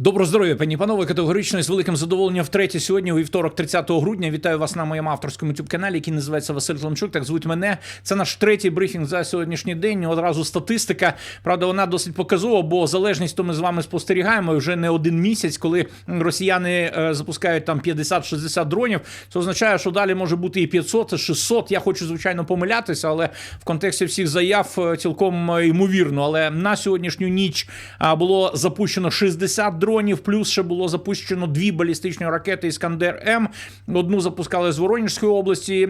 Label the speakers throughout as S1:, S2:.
S1: Добро здоров'я, пані панове, категорично з великим задоволенням втретє сьогодні, у вівторок, 30 грудня. Вітаю вас на моєму авторському youtube каналі, який називається Василь Тламчук. Так звуть мене. Це наш третій брифінг за сьогоднішній день. Одразу статистика. Правда, вона досить показова, бо залежність то ми з вами спостерігаємо вже не один місяць, коли росіяни е, запускають там 50-60 дронів. Це означає, що далі може бути і 500, і 600. Я хочу звичайно помилятися, але в контексті всіх заяв е, цілком е, ймовірно. Але на сьогоднішню ніч було запущено 60 дронів, плюс ще було запущено дві балістичні ракети Іскандер М. Одну запускали з Воронежської області,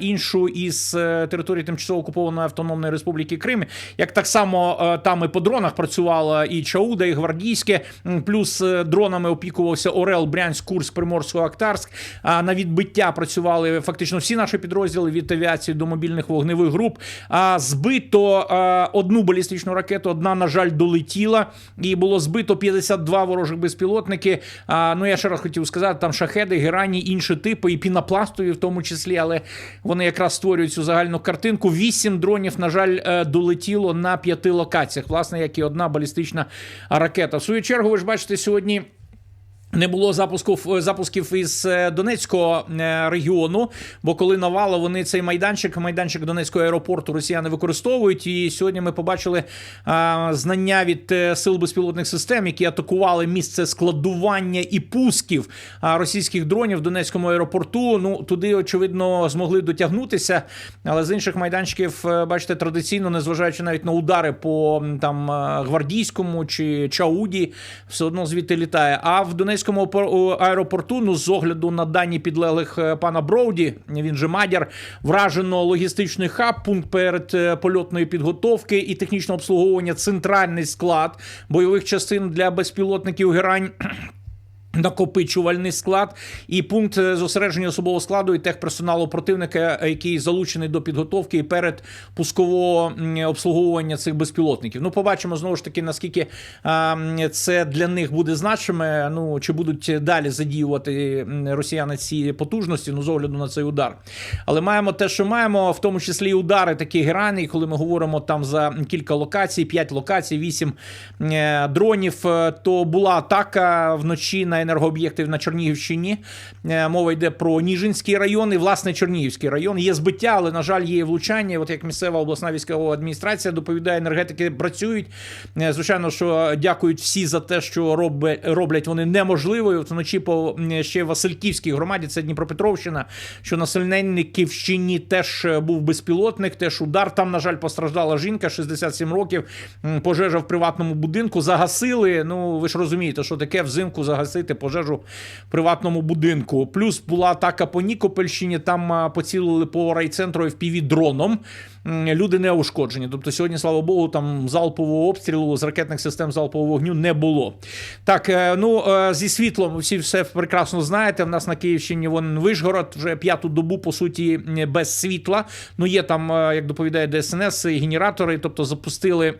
S1: іншу із е, території тимчасово окупованої автономної республіки Крим. Як так само е, там і по дронах працювала і Чауда, і Гвардійське, плюс е, дронами опікувався Орел, Брянськ, Курськ, Приморсько, Актарськ. А на відбиття працювали фактично всі наші підрозділи від авіації до мобільних вогневих груп. А збито одну балістичну ракету, одна, на жаль, долетіла, і було збито 52 ворожих безпілотники. А, ну я ще раз хотів сказати, там шахеди, герані, інші типи, і пінопластові в тому числі, але вони якраз створюють цю загальну картинку. Вісім дронів, на жаль, е, долетіло на п'яти локаціях, власне, як і одна балістична ракета. В свою чергу, ви ж бачите, сьогодні. Не було запусків запусків із е, Донецького е, регіону, бо коли навало вони цей майданчик, майданчик Донецького аеропорту Росіяни використовують. І сьогодні ми побачили а, знання від е, сил безпілотних систем, які атакували місце складування і пусків російських дронів в Донецькому аеропорту. Ну туди очевидно змогли дотягнутися, але з інших майданчиків, е, бачите, традиційно, незважаючи навіть на удари по там е, гвардійському чи Чауді, все одно звідти літає. А в Донецькому опор- аеропорту, ну з огляду на дані підлеглих е, пана Броуді, він же Мадяр, вражено логістичний хаб, пункт перед е, польотної підготовки і технічного обслуговування, центральний склад бойових частин для безпілотників Герань. Накопичувальний склад і пункт е, зосередження особового складу і техперсоналу противника, е, який залучений до підготовки і перед пускового обслуговування цих безпілотників. Ну, побачимо знову ж таки, наскільки це для них буде значиме. Ну чи будуть далі задіювати росіяни ці потужності, ну з огляду на цей удар. Але маємо те, що маємо, в тому числі і удари такі грані, коли ми говоримо там за кілька локацій, 5 локацій, 8 е, дронів, то була атака вночі на енергооб'єкти на Чернігівщині. Е, Мова йде про Ніжинський район і власне Чернігівський район. Є збиття, але на жаль, є влучання. От як місцева обласна військова адміністрація доповідає, енергетики працюють. Е, Звичайно, що дякують всі за те, що роблять вони неможливою. От Вночі по ще Васильківській громаді, це Дніпропетровщина, що на Сильненниківщині теж е, був безпілотник, теж удар. Там, на жаль, постраждала жінка 67 років. Пожежа в приватному будинку. Загасили. Ну ви ж розумієте, що таке взимку загасити пожежу в приватному будинку. Плюс була атака по Нікопольщині. Там поцілили по райцентру FPV дроном. Люди не ушкоджені. Тобто сьогодні, слава Богу, там залпового обстрілу з ракетних систем залпового вогню не було. Так, е, ну е, зі світлом всі все прекрасно знаєте. В нас на Київщині вон Вишгород вже п'яту добу, по суті, без світла. Ну є там, е, як доповідає ДСНС, генератори, тобто запустили.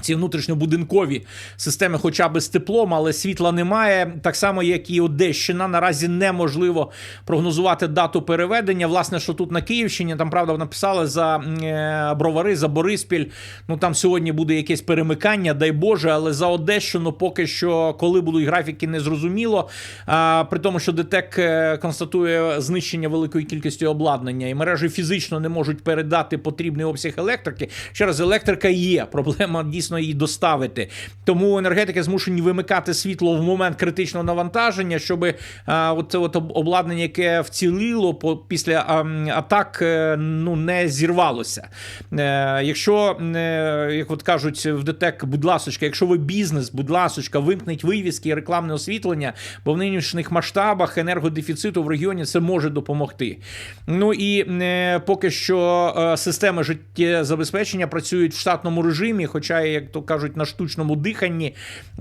S1: Ці внутрішньобудинкові системи, хоча б з теплом, але світла немає. Так само, як і Одещина. Наразі неможливо прогнозувати дату переведення. Власне, що тут на Київщині, там правда написали за е, бровари, за Бориспіль. Ну там сьогодні буде якесь перемикання, дай Боже, але за Одещину поки що, коли будуть графіки, не зрозуміло. А, при тому, що ДТЕК е, констатує знищення великої кількості обладнання, і мережі фізично не можуть передати потрібний обсяг електрики. Ще раз, електрика є. Проблема дійсно її доставити. Тому енергетики змушені вимикати світло в момент критичного навантаження, щоб от це от обладнання, яке вціліло по після атак, е, ну не зірвалося. Е, якщо, е, як от кажуть в ДТЕК, будь ласочка, якщо ви бізнес, будь ласочка, вимкніть вивіски і рекламне освітлення, бо в нинішніх масштабах енергодефіциту в регіоні це може допомогти. Ну і е, поки що е, системи життєзабезпечення працюють в штатному режимі, хоча, як то кажуть, на штучному диханні,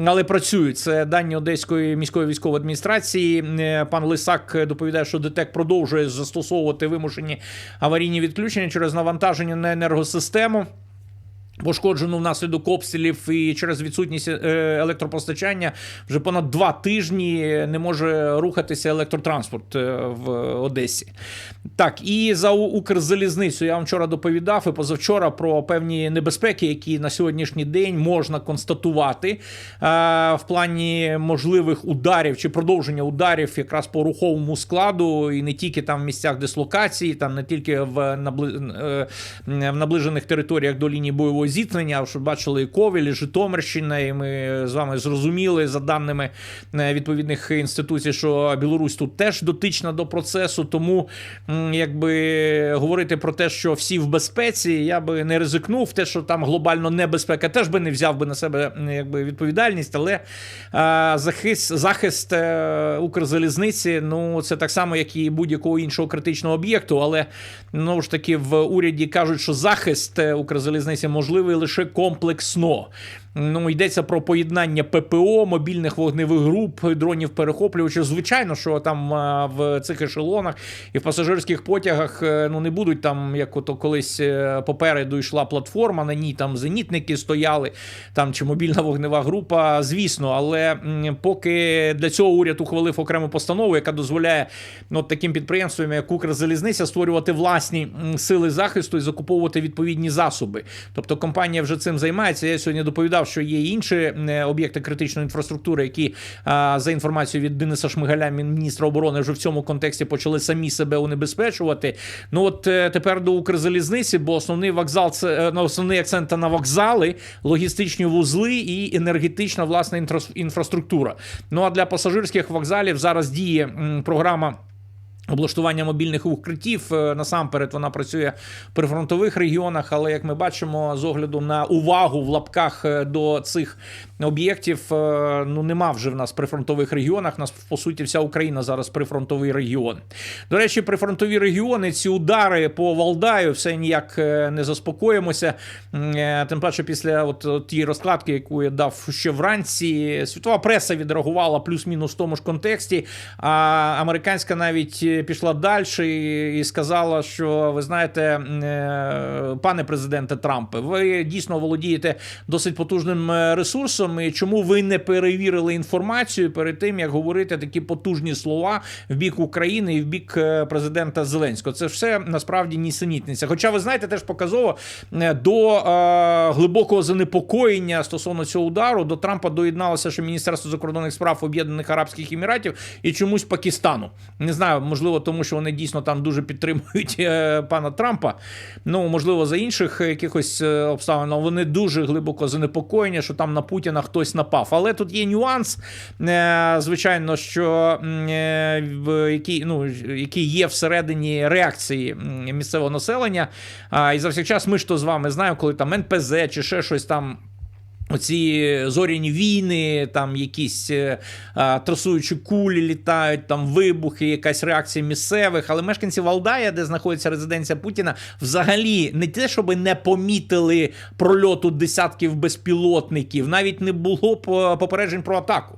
S1: але працюють. Це дані Одеської міської військової адміністрації. Е, Пан Лисак доповідає, що ДТЕК продовжує застосовувати вимушені аварійні відключення через навантаження на енергосистему. Пошкоджену внаслідок обстрілів і через відсутність е, електропостачання вже понад два тижні не може рухатися електротранспорт е, в Одесі. Так, і за Укрзалізницю я вам вчора доповідав і позавчора про певні небезпеки, які на сьогоднішній день можна констатувати е, в плані можливих ударів чи продовження ударів якраз по руховому складу, і не тільки там в місцях дислокації, там не тільки в, набли... в наближених територіях до лінії бойового зіткнення, що бачили і Ковель, і Житомирщина, і ми з вами зрозуміли за даними е, відповідних інституцій, що Білорусь тут теж дотична до процесу. Тому якби говорити про те, що всі в безпеці, я би не ризикнув. Те, що там глобально небезпека, теж би не взяв би на себе якби відповідальність, але е, захист, захист е, Укрзалізниці, ну це так само, як і будь-якого іншого критичного об'єкту. Але знову ж таки в уряді кажуть, що захист е, Укрзалізниці можливий лише комплексно. Ну, йдеться про поєднання ППО, мобільних вогневих груп, дронів перехоплювачів. Звичайно, що там в цих ешелонах і в пасажирських потягах е, ну не будуть там, як ото колись е, попереду йшла платформа, на ній там зенітники стояли, там чи мобільна вогнева група. Звісно, але поки для цього уряд ухвалив окрему постанову, яка дозволяє ну, таким підприємствам, як Укрзалізниця, створювати власні сили захисту і закуповувати відповідні засоби. Тобто компанія вже цим займається. Я сьогодні доповідав, що є інші е, об'єкти критичної інфраструктури, які за інформацією від Дениса Шмигаля, міністра оборони, вже в цьому контексті почали самі себе унебезпечувати. Ну от е, тепер до Укрзалізниці, бо основний вокзал це е, ну, основний акцент на вокзали, логістичні вузли і енергетична власна інфра- інфраструктура. Ну а для пасажирських вокзалів зараз діє програма. Облаштування мобільних укриттів е, насамперед вона працює в прифронтових регіонах, але як ми бачимо, з огляду на увагу в лапках е, до цих об'єктів, е, ну нема вже в нас прифронтових регіонах. У Нас по суті вся Україна зараз прифронтовий регіон. До речі, прифронтові регіони ці удари по Валдаю все ніяк не заспокоїмося. Тим паче, після от, тієї розкладки, яку я дав ще вранці, світова преса відреагувала плюс-мінус в тому ж контексті. А американська навіть пішла далі і, сказала, що ви знаєте, е, пане президенте Трампе, ви дійсно володієте досить потужним е, ресурсом. І чому ви не перевірили інформацію перед тим, як говорити такі потужні слова в бік України і в бік е, президента Зеленського? Це все насправді нісенітниця. Хоча ви знаєте, теж показово до глибокого занепокоєння стосовно цього удару до Трампа доєдналося ще Міністерство закордонних справ Об'єднаних Арабських Еміратів і чомусь Пакистану. Не знаю, можливо, тому що вони дійсно там дуже підтримують е, пана Трампа. Ну, можливо, за інших якихось е, обставин, але вони дуже глибоко занепокоєні, що там на Путіна хтось напав. Але тут є нюанс, е, звичайно, що е, який, ну, який є всередині реакції місцевого населення. І завсякчас ми ж то з вами знаємо, коли там НПЗ чи ще щось там. Оці зоряні війни, там якісь е, а, трасуючі кулі літають, там вибухи, якась реакція місцевих. Але мешканці Валдая, де знаходиться резиденція Путіна, взагалі не те, щоб не помітили прольоту десятків безпілотників, навіть не було по- попереджень про атаку.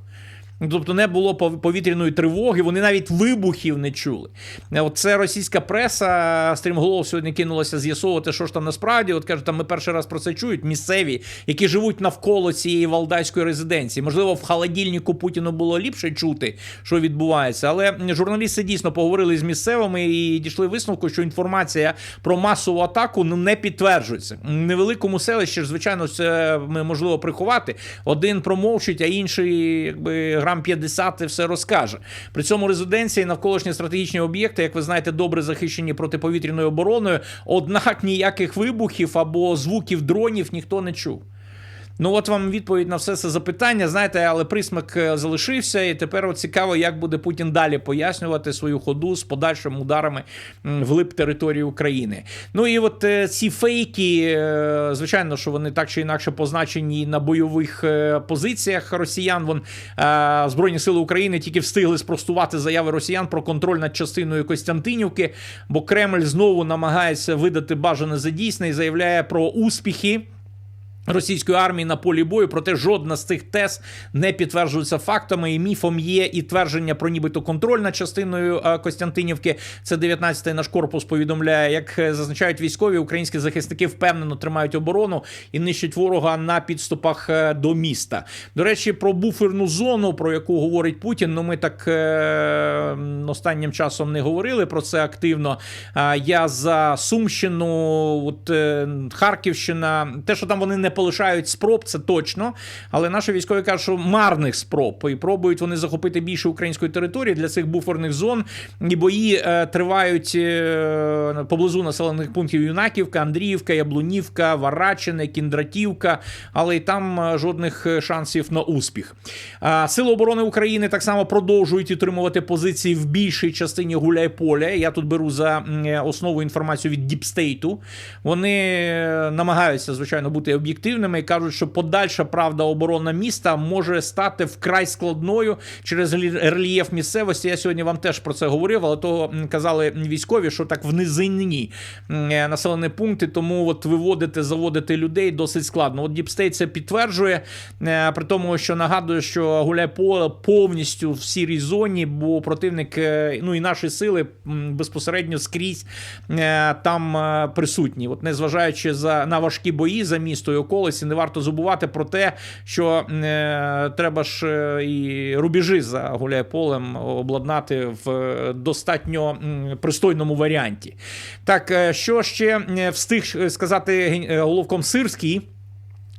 S1: Ну, Тобто не було пов- повітряної тривоги, вони навіть вибухів не чули. Е, От це російська преса стрімголов сьогодні кинулася з'ясовувати, що ж там насправді. От кажуть, там ми перший раз про це чують місцеві, які живуть навколо цієї валдайської резиденції. Можливо, в холодильнику Путіну було ліпше чути, що відбувається. Але журналісти дійсно поговорили з місцевими і дійшли висновку, що інформація про масову атаку ну, не підтверджується. В невеликому селищі звичайно, це можливо приховати. Один промовчить, а інший, якби грам 50 і все розкаже. При цьому резиденції навколишні стратегічні об'єкти, як ви знаєте, добре захищені протиповітряною обороною. Однак ніяких вибухів або звуків дронів ніхто не чув. Ну, от вам відповідь на все це запитання. Знаєте, але присмак е, залишився, і тепер от цікаво, як буде Путін далі пояснювати свою ходу з подальшими ударами м, вглиб території України. Ну і от е, ці фейки, е, звичайно, що вони так чи інакше позначені на бойових позиціях росіян. Вон Збройні сили України тільки встигли спростувати заяви росіян про контроль над частиною Костянтинівки, бо Кремль знову намагається видати бажане за дійсне і заявляє про успіхи. Російської армії на полі бою, проте жодна з цих тез не підтверджується фактами. І міфом є і твердження про нібито контроль над частиною е, Костянтинівки. Це 19-й наш корпус повідомляє, як е, зазначають військові, українські захисники впевнено тримають оборону і нищать ворога на підступах е, до міста. До речі, про буферну зону, про яку говорить Путін. Ну ми так останнім часом не говорили про це активно. Я за Сумщину, от Харківщина, те, що там вони не полишають спроб, це точно. Але наші військові кажуть, що марних спроб і пробують вони захопити більше української території для цих буферних зон. І бої е, тривають е, поблизу населених пунктів Юнаківка, Андріївка, Яблунівка, Варачине, Кіндратівка, але й там е, жодних е, шансів на успіх. А, Сили оборони України так само продовжують утримувати позиції в більшій частині Гуляйполя. Я тут беру за е, основу інформацію від Діпстейту. Вони е, намагаються, звичайно, бути об'єктивними і кажуть, що подальша правда оборона міста може стати вкрай складною через рельєф місцевості. Я сьогодні вам теж про це говорив, але то м, казали військові, що так в низині м, е, населені пункти, тому от виводити, заводити людей досить складно. От Діпстейт це підтверджує, е, при тому, що нагадує, що Гуляйполе повністю в сірій зоні, бо противник, е, ну і наші сили безпосередньо скрізь там присутні. От незважаючи за на важкі бої за місто і околиці, не варто забувати про те, що е, треба ж е, і рубежі за Гуляйполем обладнати в е, достатньо пристойному варіанті. Так, е, що ще встиг сказати головком Сирський?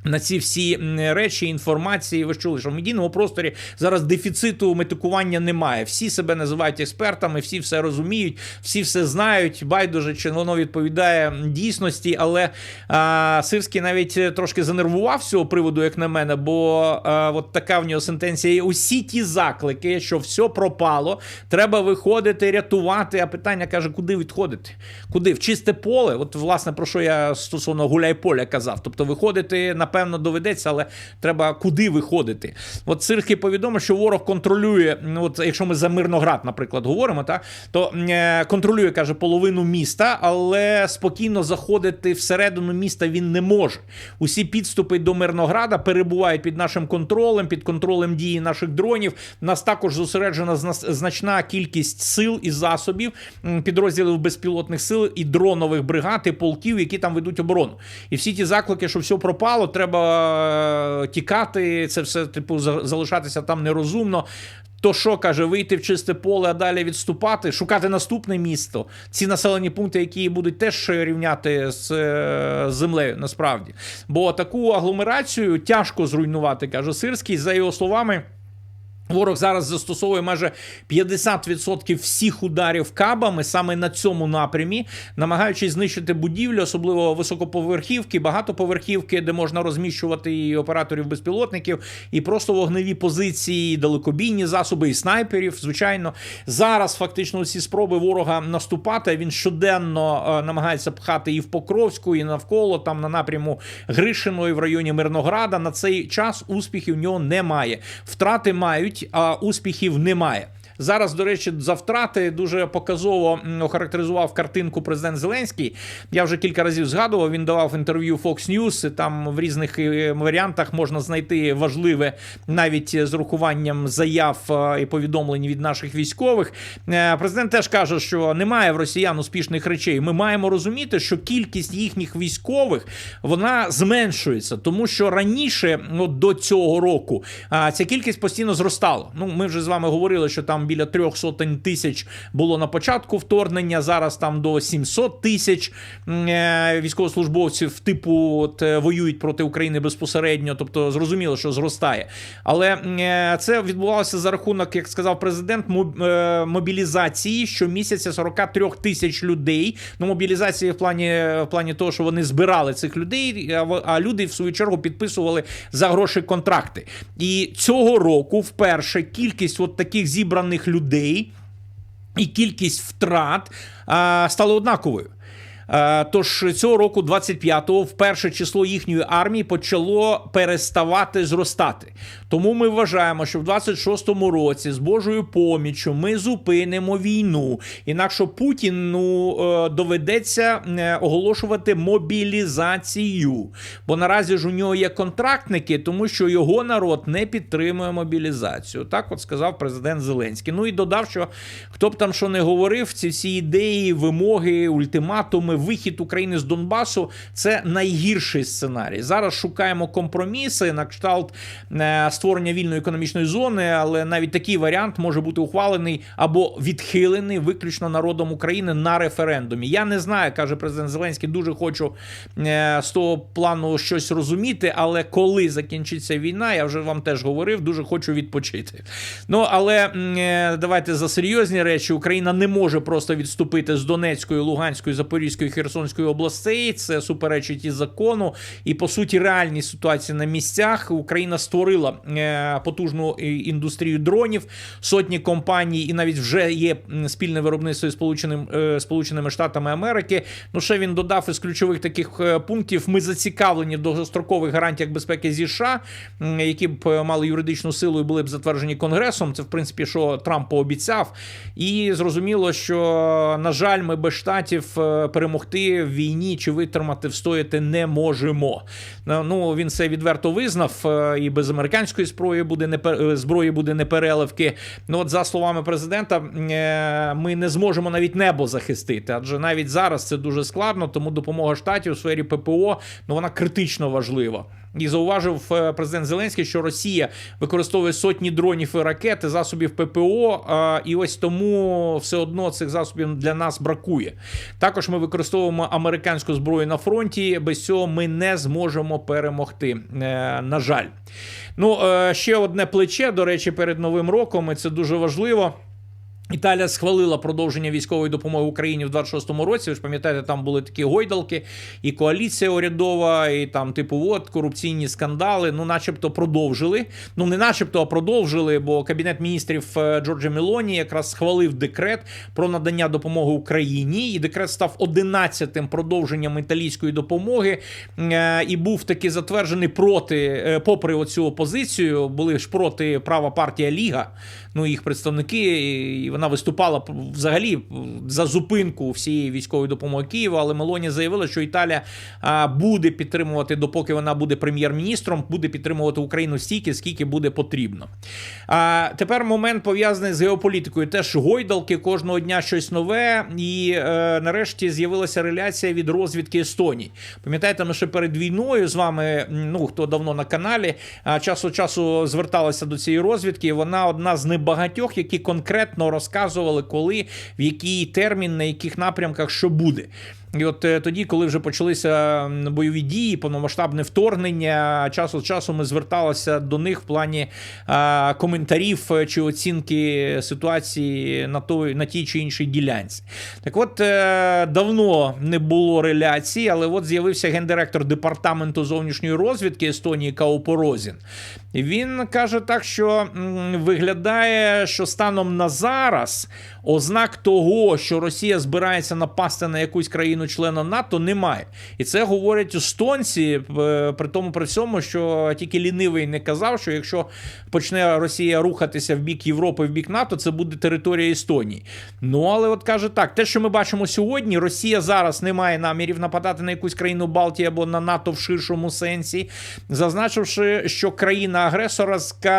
S1: На ці всі речі, інформації, ви чули, що в медійному просторі зараз дефіциту метикування немає. Всі себе називають експертами, всі все розуміють, всі все знають. Байдуже, чи воно відповідає дійсності. Але а, Сирський навіть трошки занервував з цього приводу, як на мене, бо а, от така в нього сентенція. Усі ті заклики, що все пропало, треба виходити, рятувати. А питання каже, куди відходити? Куди? В чисте поле? От, власне, про що я стосовно гуляй-поля казав. Тобто виходити, напевно, доведеться, але треба куди виходити. От Сирський повідомив, що ворог контролює, ну, от якщо ми за Мирноград, наприклад, говоримо, та, то е, контролює, каже, половину міста, але спокійно заходити всередину міста він не може. Усі підступи до Мирнограда перебувають під нашим контролем, під контролем дії наших дронів. Нас також зосереджена значна кількість сил і засобів, підрозділів безпілотних сил і дронових бригад і полків, які там ведуть оборону. І всі ті заклики, що все пропало, треба е, тікати. Це все, типу, за- залишатися там нерозумно. То що каже, вийти в чисте поле, а далі відступати, шукати наступне місто. Ці населені пункти, які будуть теж рівняти з е, землею, насправді. Бо таку агломерацію тяжко зруйнувати, каже Сирський. За його словами. Ворог зараз застосовує майже 50% всіх ударів кабами саме на цьому напрямі, намагаючись знищити будівлі, особливо високоповерхівки, багатоповерхівки, де можна розміщувати і операторів безпілотників, і просто вогневі позиції, і далекобійні засоби, і снайперів. Звичайно, зараз фактично всі спроби ворога наступати. Він щоденно е, намагається пхати і в Покровську, і навколо там на напряму Гришиної в районі Мирнограда. На цей час успіхів в нього немає. Втрати мають, а успіхів немає. Зараз, до речі, за втрати дуже показово охарактеризував картинку президент Зеленський. Я вже кілька разів згадував. Він давав інтерв'ю Fox News. Там в різних е, варіантах можна знайти важливе навіть з урахуванням заяв е, і повідомлень від наших військових. Е, Президент теж каже, що немає в росіян успішних речей. Ми маємо розуміти, що кількість їхніх військових вона зменшується, тому що раніше, ну, до цього року, ця кількість постійно зростала. Ну, ми вже з вами говорили, що там біля трьох сотень тисяч було на початку вторгнення. Зараз там до 700 тисяч е, військовослужбовців, типу, от, е, воюють проти України безпосередньо. Тобто зрозуміло, що зростає. Але е, це відбувалося за рахунок, як сказав президент, мобілізації щомісяця 43 тисяч людей. Ну, мобілізації в плані в плані того, що вони збирали цих людей, а люди в свою чергу підписували за гроші контракти. І цього року вперше кількість от таких зібраних людей і кількість втрат а, стали однаковою. Е, Тож цього року, 25-го, в перше число їхньої армії почало переставати зростати. Тому ми вважаємо, що в 26-му році з Божою поміччю ми зупинимо війну. Інакше Путіну е, доведеться е, оголошувати мобілізацію. Бо наразі ж у нього є контрактники, тому що його народ не підтримує мобілізацію. Так от сказав президент Зеленський. Ну і додав, що хто б там що не говорив, ці всі ідеї, вимоги, ультиматуми, вихід України з Донбасу це найгірший сценарій. Зараз шукаємо компроміси на кшталт е, створення вільної економічної зони, але навіть такий варіант може бути ухвалений або відхилений виключно народом України на референдумі. Я не знаю, каже президент Зеленський. Дуже хочу е, з того плану щось розуміти, але коли закінчиться війна, я вже вам теж говорив, дуже хочу відпочити. Ну але е, давайте за серйозні речі. Україна не може просто відступити з Донецької, Луганської, Запорізької, Херсонської областей. Це суперечить і закону, і по суті реальній ситуації на місцях. Україна створила е, потужну е, індустрію дронів, сотні компаній, і навіть вже є спільне виробництво із Сполученим, е, Сполученими Штатами Америки. Ну ще він додав із ключових таких пунктів. Ми зацікавлені в довгострокових гарантіях безпеки зі США, які б мали юридичну силу і були б затверджені Конгресом. Це в принципі, що Трамп пообіцяв. І зрозуміло, що на жаль, ми без штатів е, перемогти в війні чи витримати встояти не можемо. Ну він це відверто визнав. е, І без американської зброї буде не пер- е, зброї буде не переливки. Ну от за словами президента, е, ми не зможемо навіть небо захистити, адже навіть зараз це дуже складно, тому допомога штатів у сфері ППО ну вона критично важлива. І зауважив е, президент Зеленський, що Росія використовує сотні дронів і ракет, засобів ППО, е, і ось тому все одно цих засобів для нас бракує. Також ми використовуємо американську зброю на фронті. Без цього ми не зможемо перемогти. е, На жаль, ну ще одне плече. До речі, перед новим роком і це дуже важливо. Італія схвалила продовження військової допомоги Україні в 26-му році. Ви ж пам'ятаєте, там були такі гойдалки, і коаліція урядова, і там, типу, от корупційні скандали. Ну, начебто, продовжили. Ну, не начебто, а продовжили, бо кабінет міністрів е, Джорджа Мелоні якраз схвалив декрет про надання допомоги Україні. І декрет став 11-тим продовженням італійської допомоги. Е, І був таки затверджений проти, е, попри оцю опозицію, були ж проти права партія Ліга. Ну, їх представники, і вона виступала взагалі за зупинку всієї військової допомоги Києва. Але Мелоні заявила, що Італія буде підтримувати, допоки вона буде прем'єр-міністром, буде підтримувати Україну стільки, скільки буде потрібно. А тепер момент пов'язаний з геополітикою. Теж гойдалки кожного дня щось нове, і е, нарешті з'явилася реляція від розвідки Естонії. Пам'ятаєте, ми ще перед війною з вами, ну хто давно на каналі, час від часу зверталися до цієї розвідки. Вона одна з небагатьох, які конкретно розказували, коли, в який термін, на яких напрямках що буде. І от е, тоді, коли вже почалися бойові дії, повномасштабне вторгнення, час від часу ми зверталися до них в плані коментарів е, чи оцінки ситуації на той на тій чи іншій ділянці. Так от е, давно не було реляції, але от з'явився гендиректор департаменту зовнішньої розвідки Естонії Каупорозін. Він каже так, що виглядає, що станом на зараз ознак того, що Росія збирається напасти на якусь країну-члена НАТО, немає. І це говорять естонці, е, при тому при всьому, що тільки лінивий не казав, що якщо почне Росія рухатися в бік Європи, в бік НАТО, це буде територія Естонії. Ну але от каже так: те, що ми бачимо сьогодні, Росія зараз не має намірів нападати на якусь країну Балтії або на НАТО в ширшому сенсі, зазначивши, що країна-агресора е,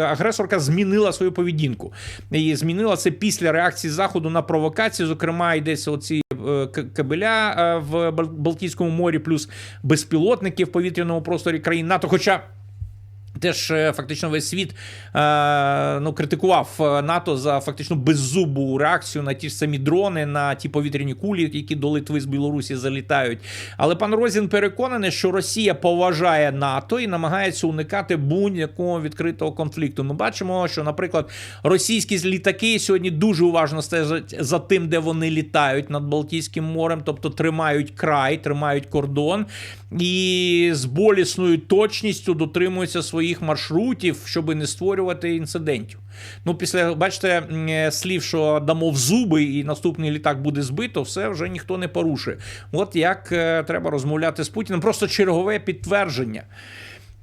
S1: агресорка змінила свою поведінку. І змінила це після реакції Заходу на провокації. Зокрема, йдеться оці е, к- кабеля е, в Бал- Балтійському морі, плюс безпілотники в повітряному просторі країн НАТО. Хоча. Теж е, фактично весь світ е, ну, критикував е, НАТО за фактично беззубу реакцію на ті ж самі дрони, на ті повітряні кулі, які до Литви з Білорусі залітають. Але пан Розін переконаний, що Росія поважає НАТО і намагається уникати будь-якого відкритого конфлікту. Ми бачимо, що, наприклад, російські літаки сьогодні дуже уважно стежать за тим, де вони літають над Балтійським морем, тобто тримають край, тримають кордон. І з болісною точністю дотримується своїх маршрутів, щоб не створювати інцидентів. Ну, після, бачите, е, слів, що дамо в зуби, і наступний літак буде збито, все вже ніхто не порушує. От як е, треба розмовляти з Путіним, просто чергове підтвердження.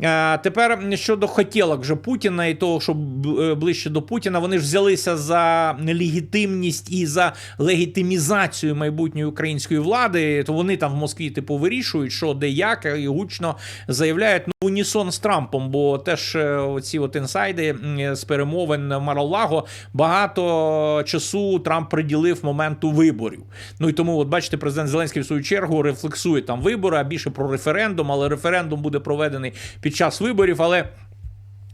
S1: Е, Тепер щодо хотілок вже Путіна і того, що е, ближче до Путіна, вони ж взялися за легітимність і за легітимізацію майбутньої української влади. То вони там в Москві типу вирішують, що де як, і гучно заявляють ну, унісон з Трампом, бо теж е, оці от інсайди з перемовин Маралаго багато часу Трамп приділив моменту виборів. Ну і тому, от бачите, президент Зеленський в свою чергу рефлексує там вибори, а більше про референдум, але референдум буде проведений під час виборів. Але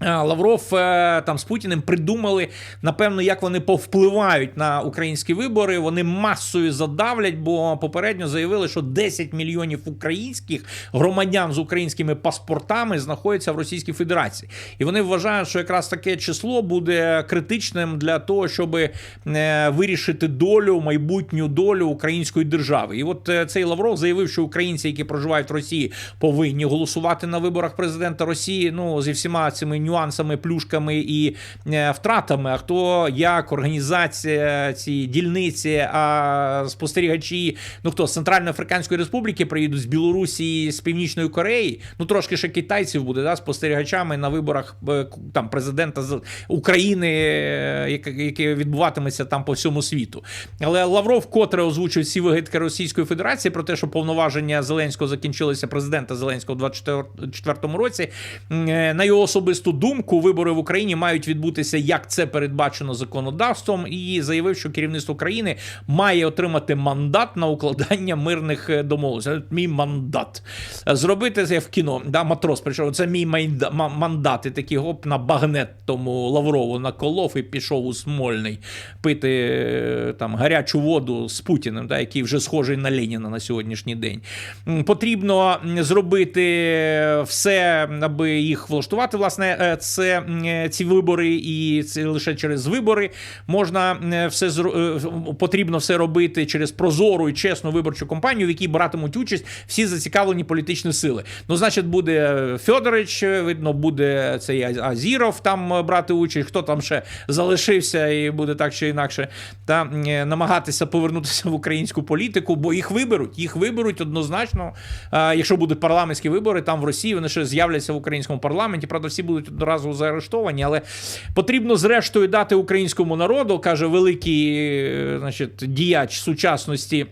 S1: Лавров е, там з Путіним придумали, напевно, як вони повпливають на українські вибори. Вони масою задавлять, бо попередньо заявили, що 10 мільйонів українських громадян з українськими паспортами знаходяться в Російській Федерації. І вони вважають, що якраз таке число буде критичним для того, щоб е, вирішити долю, майбутню долю української держави. І от е, цей Лавров заявив, що українці, які проживають в Росії, повинні голосувати на виборах президента Росії. Ну зі всіма цими нюансами, плюшками і е, втратами. А хто як організація, ці дільниці, а спостерігачі, ну хто з Центральноафриканської Республіки приїдуть з Білорусі, з Північної Кореї. Ну трошки ще китайців буде да, спостерігачами на виборах е, там президента з України, е, яке- відбуватиметься там по всьому світу. Але Лавров котре озвучив всі вигадки Російської Федерації про те, що повноваження Зеленського закінчилися президента Зеленського у 2024 році. На його особисту думку, вибори в Україні мають відбутися, як це передбачено законодавством, і заявив, що керівництво країни має отримати мандат на укладання мирних е, домовленостей. Мій мандат. Е, Зробити це в кіно. Да, матрос прийшов. Це мій мандат. І такий гоп на багнет тому Лаврову наколов і пішов у Смольний пити е, там гарячу воду з Путіним, да, який вже схожий на Леніна на сьогоднішній день. Потрібно зробити все, аби їх влаштувати. Власне, е, це е, ці вибори, і це лише через вибори можна е, все е, потрібно все робити через прозору і чесну виборчу кампанію, в якій братимуть участь всі зацікавлені політичні сили. Ну, значить, буде Федорович, е, видно, буде цей Азіров там е, брати участь, хто там ще залишився і буде так чи інакше, та е, намагатися повернутися в українську політику, бо їх виберуть. Їх виберуть однозначно. Якщо будуть парламентські вибори, там в Росії вони ще з'являться в українському парламенті. Правда, всі будуть одразу заарештовані, але потрібно зрештою дати українському народу, каже великий е, значить, діяч сучасності.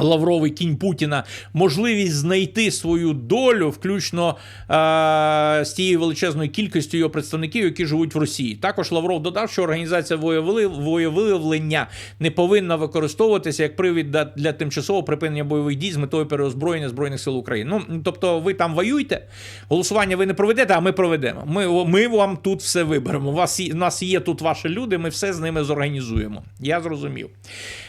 S1: Лавровий кінь Путіна можливість знайти свою долю, включно е- з тією величезною кількістю його представників, які живуть в Росії. Також Лавров додав, що організація воєвиявлення не повинна використовуватися як привід для, тимчасового припинення бойових дій з метою переозброєння збройних сил України. Ну тобто, ви там воюєте, голосування ви не проведете, а ми проведемо. Ми, ми вам тут все виберемо. У вас у нас є тут ваші люди, ми все з ними зорганізуємо. Я зрозумів.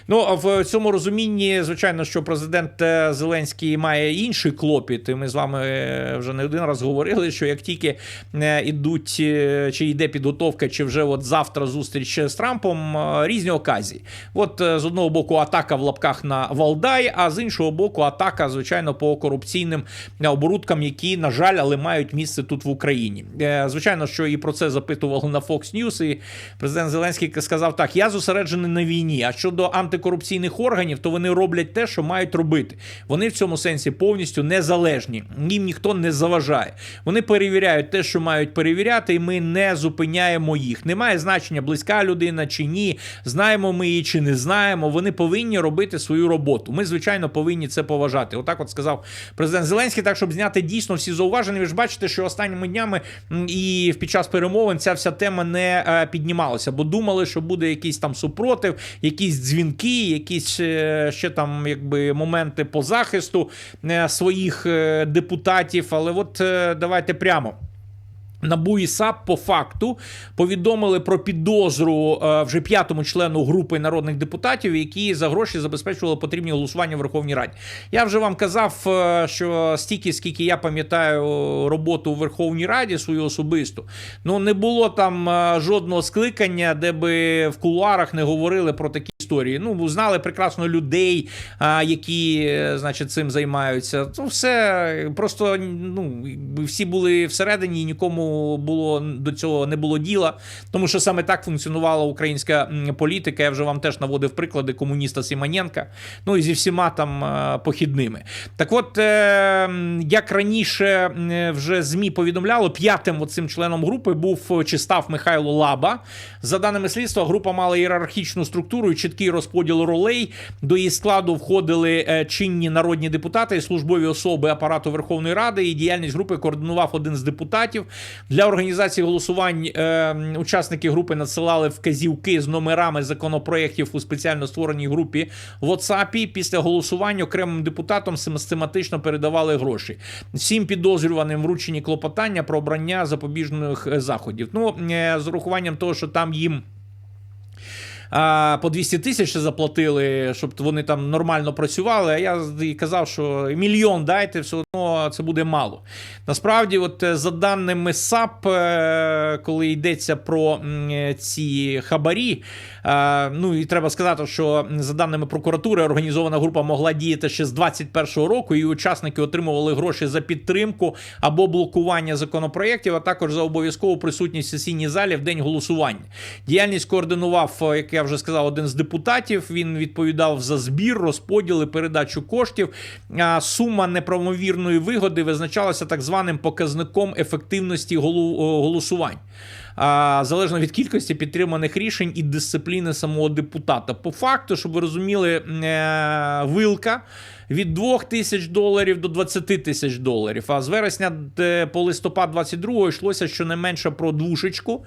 S1: Ну в цьому розумінні, звичайно, що президент е, Зеленський має інший клопіт. Ми з вами е, вже не один раз говорили, що як тільки ідуть, е, чи йде підготовка, чи вже от завтра зустріч з Трампом, різні оказії. От з одного боку атака в лапках на Валдай, а з іншого боку, атака, звичайно, по корупційним оборудкам, які, на жаль, але мають місце тут в Україні. Звичайно, що і про це запитували на Fox News, і президент Зеленський сказав так: я зосереджений на війні. А щодо антикорупційних органів, то вони роблять те, що мають робити. Вони в цьому сенсі повністю незалежні. Їм ніхто не заважає. Вони перевіряють те, що мають перевіряти, і ми не зупиняємо їх. Немає значення, близька людина чи ні. Знаємо ми її чи не знаємо. Вони повинні робити свою роботу. Ми, звичайно, повинні це поважати. Отак, от сказав президент Зеленський, так щоб зняти дійсно всі зауваження. Ви ж бачите, що останніми днями і під час перемовин ця вся тема не е, піднімалася, бо думали, що буде якийсь там супротив, якісь дзвінки, якісь е, ще там якби моменти по захисту е, своїх е, депутатів. Але от е, давайте прямо. НАБУ і САП по факту повідомили про підозру е, вже п'ятому члену групи народних депутатів, які за гроші забезпечували потрібні голосування в Верховній Раді. Я вже вам казав, е, що стільки, скільки я пам'ятаю роботу у Верховній Раді свою особисту, ну не було там е, жодного скликання, де би в кулуарах не говорили про такі історії. Ну знали прекрасно людей, які значить цим займаються. Ну все просто ну всі були всередині, і нікому було до цього не було діла, тому що саме так функціонувала українська політика. Я вже вам теж наводив приклади комуніста Сімоненка, ну і зі всіма там е, похідними. Так, от е, як раніше вже змі повідомляло, п'ятим цим членом групи був чи став Михайло Лаба. За даними слідства, група мала ієрархічну структуру і чіткий розподіл ролей. До її складу входили е, чинні народні депутати і службові особи апарату Верховної Ради. І діяльність групи координував один з депутатів. Для організації голосувань е, учасники групи надсилали вказівки з номерами законопроєктів у спеціально створеній групі в WhatsApp. Після голосування окремим депутатам систематично передавали гроші. Всім підозрюваним вручені клопотання про обрання запобіжних е, заходів. Ну е, з урахуванням того, що там їм. А, по 200 тисяч заплатили, щоб вони там нормально працювали. А я казав, що мільйон дайте, все одно це буде мало. Насправді, от е, за даними САП, е, коли йдеться про ці хабарі, е, ну і треба сказати, що за даними прокуратури, організована група могла діяти ще з 21-го року, і учасники отримували гроші за підтримку або блокування законопроєктів, а також за обов'язкову присутність в сесійній залі в день голосування. Діяльність координував, як я вже сказав, один з депутатів. Він відповідав за збір, розподіл і передачу коштів. Сума неправомірної вигоди визначалася так званим показником ефективності голосувань. Залежно від кількості підтриманих рішень і дисципліни самого депутата. По факту, щоб ви розуміли, е, вилка від 2 тисяч доларів до 20 тисяч доларів. А з вересня е, по листопад 22 йшлося щонайменше про двушечку,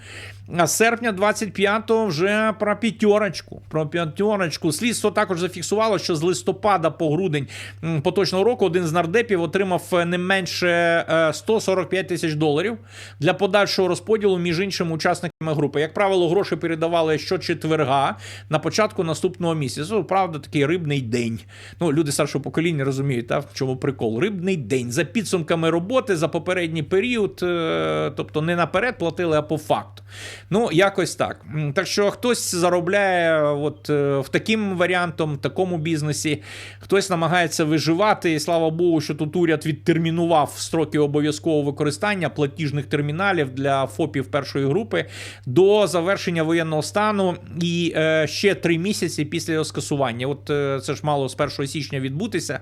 S1: а з серпня 25-го вже про п'ятерочку. Про п'ятерочку. Слідство також зафіксувало, що з листопада по грудень поточного року один з нардепів отримав е, не менше е, 145 тисяч доларів для подальшого розподілу між іншими учасниками групи. Як правило, гроші передавали щочетверга на початку наступного місяця. Ну, Правда, такий рибний день. Ну, люди старшого покоління розуміють, та, в чому прикол. Рибний день за підсумками роботи за попередній період, е, тобто не наперед платили, а по факту. Ну, якось так. Так що хтось заробляє от, е, в таким варіантом, в такому бізнесі, хтось намагається виживати. І слава Богу, що тут уряд відтермінував строки обов'язкового використання платіжних терміналів для ФОПів першої групи до завершення воєнного стану і е, ще три місяці після його скасування. От е, це ж мало з 1 січня відбутися.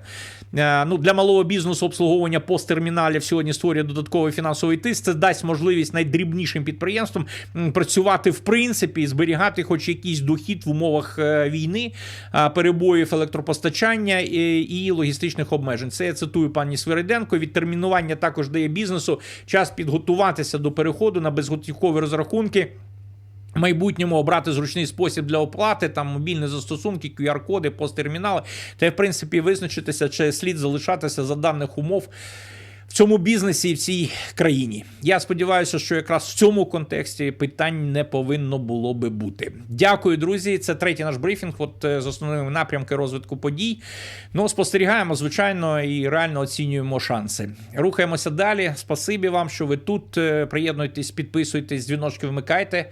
S1: Е, ну, для малого бізнесу обслуговування посттерміналів сьогодні створює додатковий фінансовий тиск. Це дасть можливість найдрібнішим підприємствам працювати в принципі і зберігати хоч якийсь дохід в умовах е, війни, е, перебоїв електропостачання і, і логістичних обмежень. Це я цитую пані Свириденко. Відтермінування також дає бізнесу час підготуватися до переходу на безготівкові розрахунки. В майбутньому обрати зручний спосіб для оплати, там мобільні застосунки, QR-коди, посттермінали, та в принципі визначитися, чи слід залишатися за даних умов в цьому бізнесі і в цій країні. Я сподіваюся, що якраз в цьому контексті питань не повинно було би бути. Дякую, друзі. Це третій наш брифінг. От е, з основними напрямки розвитку подій. Ну, спостерігаємо, звичайно, і реально оцінюємо шанси. Рухаємося далі. Спасибі вам, що ви тут. Е, Приєднуйтесь, підписуйтесь, дзвіночки вмикайте.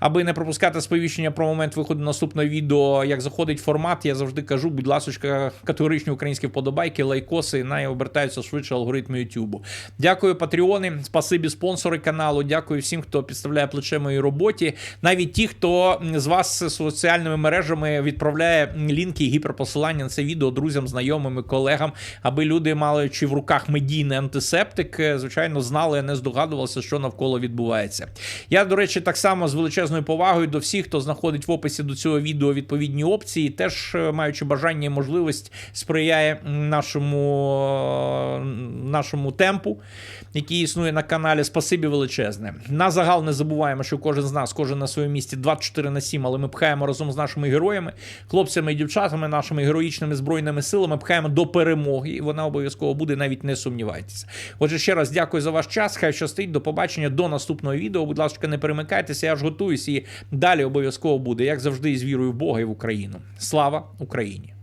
S1: Аби не пропускати сповіщення про момент виходу наступного відео, як заходить формат, я завжди кажу, будь ласка, категоричні українські вподобайки, лайкоси, най обертаються швидше алгоритми Ютубу. Дякую, патреони, спасибі спонсори каналу. Дякую всім, хто підставляє плече моїй роботі. Навіть ті, хто з вас соціальними мережами відправляє лінки і гіперпосилання на це відео друзям, знайомим, колегам, аби люди мали чи в руках медійний антисептик, звичайно, знали, не здогадувалися, що навколо відбувається. Я, до речі, так само з величезною повагою до всіх, хто знаходить в описі до цього відео відповідні опції, теж е, маючи бажання і можливість, сприяє нашому, е, нашому темпу, який існує на каналі. Спасибі величезне. На загал не забуваємо, що кожен з нас, кожен на своєму місці 24 на 7, але ми пхаємо разом з нашими героями, хлопцями і дівчатами, нашими героїчними збройними силами, пхаємо до перемоги, і вона обов'язково буде, навіть не сумнівайтеся. Отже, ще раз дякую за ваш час. Хай щастить. До побачення до наступного відео. Будь ласка, не перемикайтеся, я ж готуюсь і далі обов'язково буде, як завжди, з вірою в Бога і в Україну. Слава Україні!